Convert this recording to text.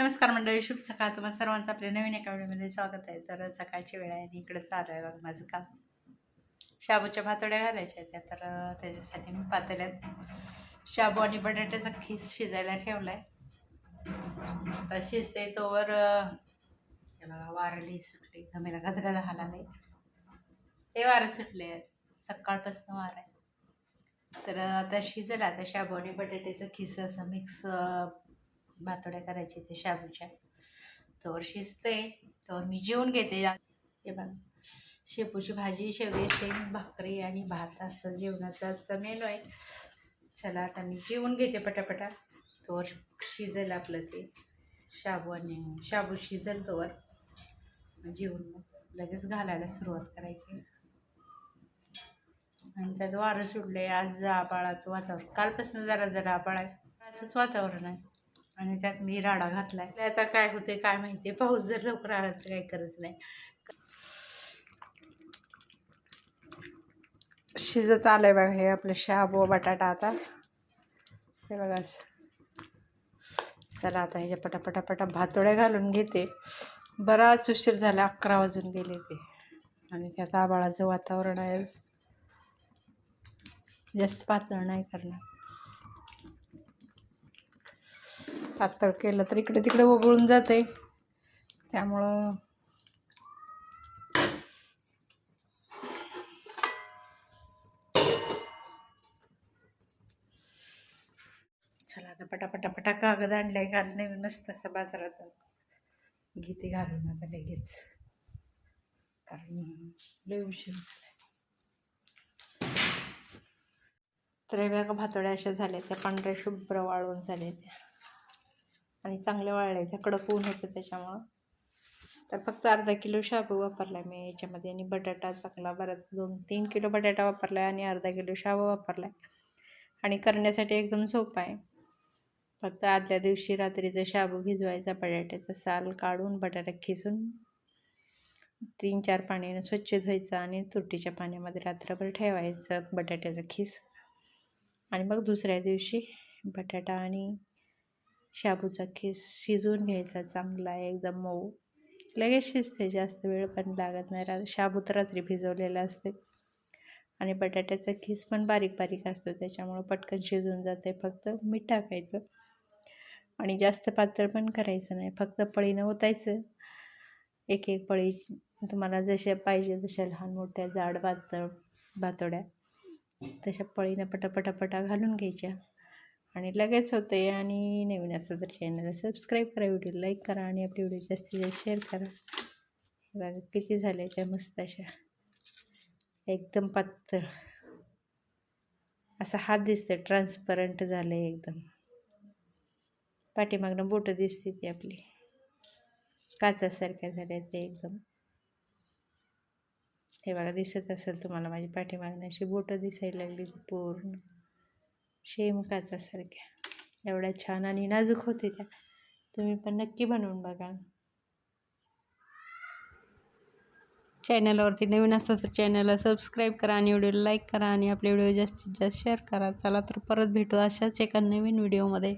नमस्कार मंडळी शुभ सकाळ. तुम्हाला सर्वांचं आपल्या नवीन एका व्हिडिओमध्ये स्वागत आहे. तर सकाळची वेळ आहे आणि इकडं चालू आहे बघा माझं काम. शाबूच्या भातोड्या घालायच्या त्या तर त्याच्यासाठी मी पातेल्यात शाबू आणि बटाट्याचा खीस शिजायला ठेवला आहे आता शिजते तोवर बघा वारली सुटली. गमेला गदगदा नाही ते वारं सुटले सकाळपासून वार आहे. तर आता शिजलं. आता शाबू आणि बटाट्याचं खीस असं मिक्स भातोड्या करायचे ते शाबूच्या. तोवर शिजते तोवर मी जेवून घेते. हे बघ. शेपूची भाजी शेवगे शेंग भाकरी आणि भात असं जेवणाचा आजचा मेनू आहे. चला आता मी जेवून घेते पटापटा. तोवर शिजेल आपलं ते शाबू आणि शाबू शिजेल तोवर. जेवून लगेच घालायला सुरुवात करायची. आणि त्यात वारं सुटले आज आबाळाचं वातावरण. कालपासून जरा जरा आबाळ आहे. आजच वातावरण आहे. आणि त्यात मी राडा घातला आहे आता काय होते काय माहिती पाऊस जर लवकर आला तर काही करत नाही. शिजत आलंय बघा हे आपलं शाबू बटाटा आता. हे बघा. चला आता ह्याच्या पटापटापटा भातोड्या घालून घेते. बराच उशीर झाला अकरा वाजून गेले ते. आणि त्यात आबाळाचं वातावरण आहे. जास्त पातळ नाही करणार. पातळ केलं तर इकडे तिकडे वगळून जाते त्यामुळं चला आता पटापटा पटा कागद आणलाय घालणे नवीन मस्त असं बाजारात घेते घालून आता लगेच. कारण लय उशीर झालाय. तर बघा भातोड्या अशा झाल्या त्या पांढऱ्या शुभ्र वाळून झाल्या त्या. आणि चांगले वाळले त्या कडक ऊन होतं त्याच्यामुळं. तर फक्त अर्धा किलो शाबू वापरला मी याच्यामध्ये. आणि बटाटा चांगला बराच दोन तीन किलो बटाटा वापरला आणि अर्धा किलो शाबू वापरला आणि करण्यासाठी एकदम सोपं आहे. फक्त आदल्या दिवशी रात्रीचं शाबू भिजवायचा बटाट्याचा साल काढून बटाटा खिसून तीन चार पाण्यानं स्वच्छ धुवायचं आणि तुरटीच्या पाण्यामध्ये रात्रभर ठेवायचं बटाट्याचं खीस. आणि मग दुसऱ्या दिवशी बटाटा आणि शाबूचा खीस शिजवून घ्यायचा चांगला एकदम मऊ. लगेच शिजते जास्त वेळ पण लागत नाही. रा शाबू तर रात्री भिजवलेला असते. आणि बटाट्याचा खीस पण बारीक बारीक असतो त्याच्यामुळं पटकन शिजून जाते फक्त. मीठ टाकायचं. आणि जास्त पातळ पण करायचं नाही फक्त पळीनं ओतायचं. एक एक पळी तुम्हाला जशा पाहिजे तशा लहान मोठ्या जाड पातळ भातोड्या तशा पळीनं पटापटापटा घालून घ्यायच्या. आणि लगेच होते आणि नवीन असं तर चॅनलला सबस्क्राईब करा व्हिडिओ लाईक करा आणि आपली व्हिडिओ जास्तीत जास्त शेअर करा. हे बघा किती झाले त्या मस्त अशा. एकदम पातळ. असा हात दिसते ट्रान्सपरंट झालं आहे एकदम. पाठीमागनं बोटं दिसते ती आपली. काचासारख्या झाल्या ते एकदम. हे बघा दिसत असेल तुम्हाला माझी पाठीमागनं अशी बोटं दिसायला लागली पूर्ण. शेम काचासारख्या. एवढ्या छान आणि नाजूक होते त्या. तुम्ही पण नक्की बनवून बघा. चॅनलवरती नवीन असतं तर चॅनलला सबस्क्राईब करा आणि व्हिडिओला लाईक करा आणि आपले व्हिडिओ जास्तीत जास्त शेअर करा. चला तर परत भेटू अशाच एका नवीन व्हिडिओमध्ये.